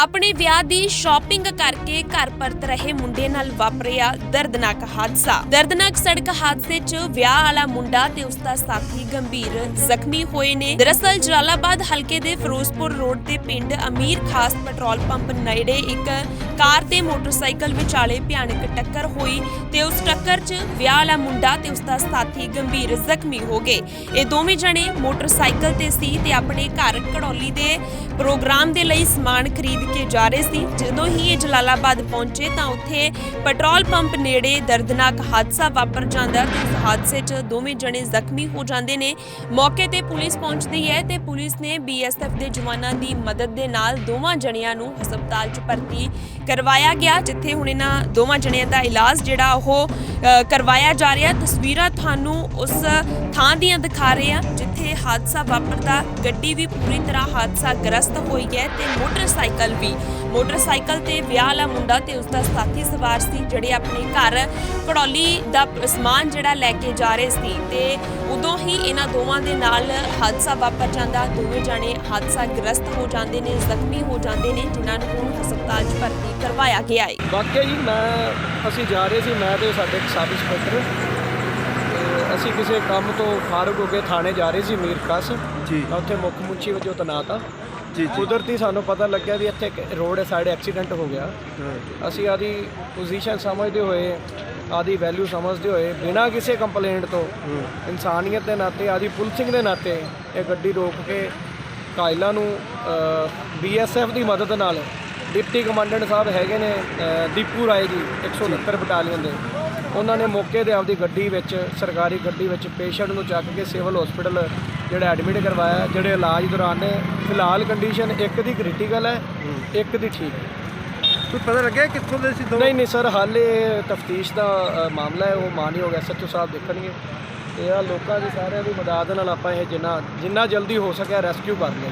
ਆਪਣੇ ਵਿਆਹ ਦੀ ਸ਼ਾਪਿੰਗ ਕਰਕੇ ਘਰ ਪਰਤ ਰਹੇ ਮੁੰਡੇ ਨਾਲ ਵਾਪਰਿਆ ਦਰਦਨਾਕ ਹਾਦਸਾ। ਦਰਦਨਾਕ ਸੜਕ ਹਾਦਸੇ 'ਚ ਵਿਆਹ ਵਾਲਾ ਮੁੰਡਾ ਤੇ ਉਸ ਦਾ ਸਾਥੀ ਗੰਭੀਰ ਜ਼ਖਮੀ ਹੋਏ ਨੇ। ਦਰਅਸਲ ਜਲਾਲਾਬਾਦ ਹਲਕੇ ਦੇ ਫਿਰੋਜ਼ਪੁਰ ਰੋਡ ਤੇ ਪਿੰਡ ਅਮੀਰ ਖਾਸ ਪੈਟਰੋਲ ਪੰਪ ਨੇੜੇ ਇੱਕ ਕਾਰ ਤੇ ਮੋਟਰਸਾਈਕਲ ਵਿਚਾਲੇ ਭਿਆਨਕ ਟੱਕਰ ਹੋਈ ਤੇ ਉਸ ਟੱਕਰ 'ਚ ਵਿਆਹ ਵਾਲਾ ਮੁੰਡਾ ਤੇ ਉਸ ਦਾ ਸਾਥੀ ਗੰਭੀਰ ਜ਼ਖਮੀ ਹੋ ਗਏ। ਇਹ ਦੋਵੇਂ ਜਣੇ ਮੋਟਰਸਾਈਕਲ ਤੇ ਸੀ ਤੇ ਆਪਣੇ ਘਰ ਘੜੌਲੀ ਦੇ ਪ੍ਰੋਗਰਾਮ ਦੇ ਲਈ ਸਮਾਨ ਖਰੀਦ ਕੇ ਜਾ ਰਹੇ ਸੀ। ਜਦੋਂ ਹੀ ਇਹ ਜਲਾਲਾਬਾਦ ਪਹੁੰਚੇ ਤਾਂ ਉੱਥੇ ਪੈਟਰੋਲ ਪੰਪ ਨੇੜੇ ਦਰਦਨਾਕ ਹਾਦਸਾ ਵਾਪਰ ਜਾਂਦਾ ਤੇ ਇਸ ਹਾਦਸੇ 'ਚ ਦੋਵੇਂ ਜਣੇ ਜ਼ਖਮੀ ਹੋ ਜਾਂਦੇ ਨੇ। ਮੌਕੇ ਤੇ ਪੁਲਿਸ ਪਹੁੰਚਦੀ ਹੈ ਤੇ ਪੁਲਿਸ ਨੇ ਬੀਐਸਐਫ ਦੇ ਜਵਾਨਾਂ ਦੀ ਮਦਦ ਦੇ ਨਾਲ ਦੋਵਾਂ ਜਣਿਆਂ ਨੂੰ ਹਸਪਤਾਲ 'ਚ ਭਰਤੀ ਕਰਵਾਇਆ ਗਿਆ, ਜਿੱਥੇ ਹੁਣ ਇਹਨਾਂ ਦੋਵਾਂ ਜਣਿਆਂ ਦਾ ਇਲਾਜ ਜਿਹੜਾ ਉਹ ਕਰਵਾਇਆ ਜਾ ਰਿਹਾ। ਤਸਵੀਰਾਂ ਤੁਹਾਨੂੰ ਉਸ ਥਾਂ ਦੀਆਂ ਦਿਖਾ ਰਹੇ ਆ ਜਿੱਥੇ ਹਾਦਸਾ ਵਾਪਰਦਾ। ਗੱਡੀ ਵੀ ਪੂਰੀ ਤਰ੍ਹਾਂ ਹਾਦਸਾ ਗ੍ਰਸਤ ਹੋਈ ਹੈ ਤੇ ਮੋਟਰਸਾਈਕਲ ਵੀ। ਮੋਟਰਸਾਈਕਲ ਤੇ ਵਿਆਹ ਵਾਲਾ ਮੁੰਡਾ ਤੇ ਉਸ ਦਾ ਸਾਥੀ ਸਵਾਰ ਸੀ, ਜਿਹੜੇ ਆਪਣੇ ਘਰ ਕੜੌਲੀ ਦਾ ਸਮਾਨ ਜਿਹੜਾ ਲੈ ਕੇ ਜਾ ਰਹੇ ਸੀ ਤੇ ਉਦੋਂ ਹੀ ਇਹਨਾਂ ਦੋਵਾਂ ਦੇ ਨਾਲ ਹਾਦਸਾ ਵਾਪਰ ਜਾਂਦਾ। ਦੋਵੇਂ ਜਾਣੇ ਹਾਦਸਾ ਗ੍ਰਸਤ ਹੋ ਜਾਂਦੇ ਨੇ, ਜ਼ਖਮੀ ਹੋ ਜਾਂਦੇ ਨੇ, ਜਿਨ੍ਹਾਂ ਨੂੰ ਹਸਪਤਾਲ 'ਚ ਭਰਤੀ ਕਰਵਾਇਆ ਗਿਆ ਹੈ। ਵਾਕਿਆ ਜੀ, ਮੈਂ, ਅਸੀਂ ਜਾ ਰਹੇ ਸੀ, ਮੈਂ ਤੇ ਸਾਡੇ ਸਬ ਇੰਸਪੈਕਟਰ ਅਸੀਂ ਕਿਸੇ ਕੰਮ ਤੋਂ ਫਾਰਗ ਹੋ ਕੇ ਥਾਣੇ ਜਾ ਰਹੇ ਸੀ ਮੀਰ ਖਾਸ ਜੀ। ਉੱਥੇ ਮੁੱਖ ਮੁੰਚੀ ਵਜੋਂ ਤਨਾਤ ਆ ਜੀ ਜੀ। ਕੁਦਰਤੀ ਸਾਨੂੰ ਪਤਾ ਲੱਗਿਆ ਵੀ ਇੱਥੇ ਇੱਕ ਰੋਡ ਸਾਈਡ ਐਕਸੀਡੈਂਟ ਹੋ ਗਿਆ। ਅਸੀਂ ਆਦੀ ਪੋਜੀਸ਼ਨ ਸਮਝਦੇ ਹੋਏ ਆਦੀ ਵੈਲਿਊ ਸਮਝਦੇ ਹੋਏ ਬਿਨਾਂ ਕਿਸੇ ਕੰਪਲੇਂਟ ਤੋਂ ਇਨਸਾਨੀਅਤ ਦੇ ਨਾਤੇ ਆਦੀ ਪੁਲਿਸਿੰਗ ਦੇ ਨਾਤੇ ਇਹ ਗੱਡੀ ਰੋਕ ਕੇ ਕਾਇਲਾ ਨੂੰ ਬੀਐਸਐਫ ਦੀ ਮਦਦ ਨਾਲ ਡਿਪਟੀ ਕਮਾਂਡੈਂਟ ਸਾਹਿਬ ਹੈਗੇ ਨੇ ਦੀਪੂ ਰਾਏ ਜੀ 169 ਬਟਾਲੀਅਨ ਦੇ। ਉਹਨਾਂ ਨੇ ਮੌਕੇ ਤੇ ਆਪਦੀ ਗੱਡੀ ਵਿੱਚ ਸਰਕਾਰੀ ਗੱਡੀ ਵਿੱਚ ਪੇਸ਼ੈਂਟ ਨੂੰ ਚੱਕ ਕੇ ਸਿਵਲ ਹਸਪੀਟਲ ਜਿਹੜਾ ਐਡਮਿਟ ਕਰਵਾਇਆ ਜਿਹੜੇ ਇਲਾਜ ਦੌਰਾਨ ਨੇ। ਫਿਲਹਾਲ ਕੰਡੀਸ਼ਨ ਇੱਕ ਦੀ ਕ੍ਰਿਟੀਕਲ ਹੈ ਇੱਕ ਦੀ ਠੀਕ ਹੈ। ਕੋਈ ਪਤਾ ਲੱਗਿਆ ਕਿੱਥੋਂ ਦੇ ਸੀ ਦੋ ਨਹੀਂ ਨਹੀਂ ਸਰ ਹਾਲੇ ਤਫਤੀਸ਼ ਦਾ ਮਾਮਲਾ ਹੈ ਉਹ ਮਾਨਯੋਗ ਐਸਐਚਓ ਸਾਹਿਬ ਦੇਖਣਗੇ। ਤੇ ਆ ਲੋਕਾਂ ਦੀ ਸਾਰਿਆਂ ਦੀ ਮਦਦ ਨਾਲ ਆਪਾਂ ਇਹ ਜਿੰਨਾ ਜਿੰਨਾ ਜਲਦੀ ਹੋ ਸਕਿਆ ਰੈਸਕਿਊ ਕਰ ਜੀ